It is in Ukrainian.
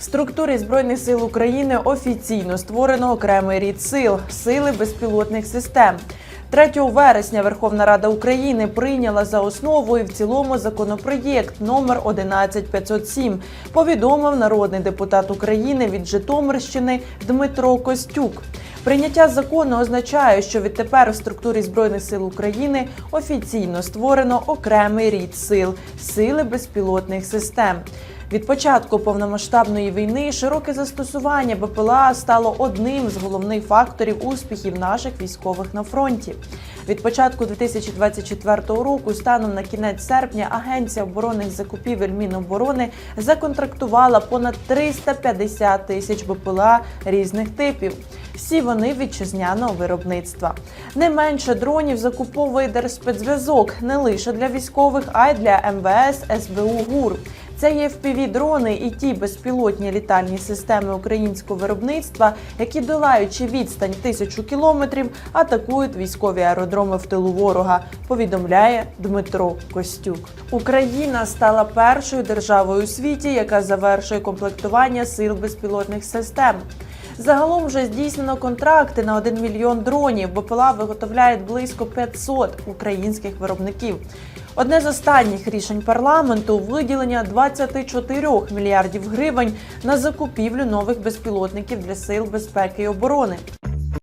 В структурі збройних сил України офіційно створено окремий рід сил сили безпілотних систем. 3 вересня Верховна Рада України прийняла за основу і в цілому законопроєкт номер 11507, повідомив народний депутат України від Житомирщини Дмитро Костюк. Прийняття закону означає, що відтепер в структурі збройних сил України офіційно створено окремий рід сил сили безпілотних систем. Від початку повномасштабної війни широке застосування БПЛА стало одним з головних факторів успіхів наших військових на фронті. Від початку 2024 року, станом на кінець серпня, Агенція оборонних закупівель Міноборони законтрактувала понад 350 тисяч БПЛА різних типів. Всі вони вітчизняного виробництва. Не менше дронів закуповує Держспецзв'язок не лише для військових, а й для МВС, СБУ ГУР. Це є fpv дрони і ті безпілотні літальні системи українського виробництва, які долаючи відстань тисячу кілометрів, атакують військові аеродроми в тилу ворога. Повідомляє Дмитро Костюк. Україна стала першою державою у світі, яка завершує комплектування сил безпілотних систем. Загалом вже здійснено контракти на 1 мільйон дронів. БПЛА виготовляють близько 500 українських виробників. Одне з останніх рішень парламенту виділення 24 мільярдів гривень на закупівлю нових безпілотників для сил безпеки і оборони.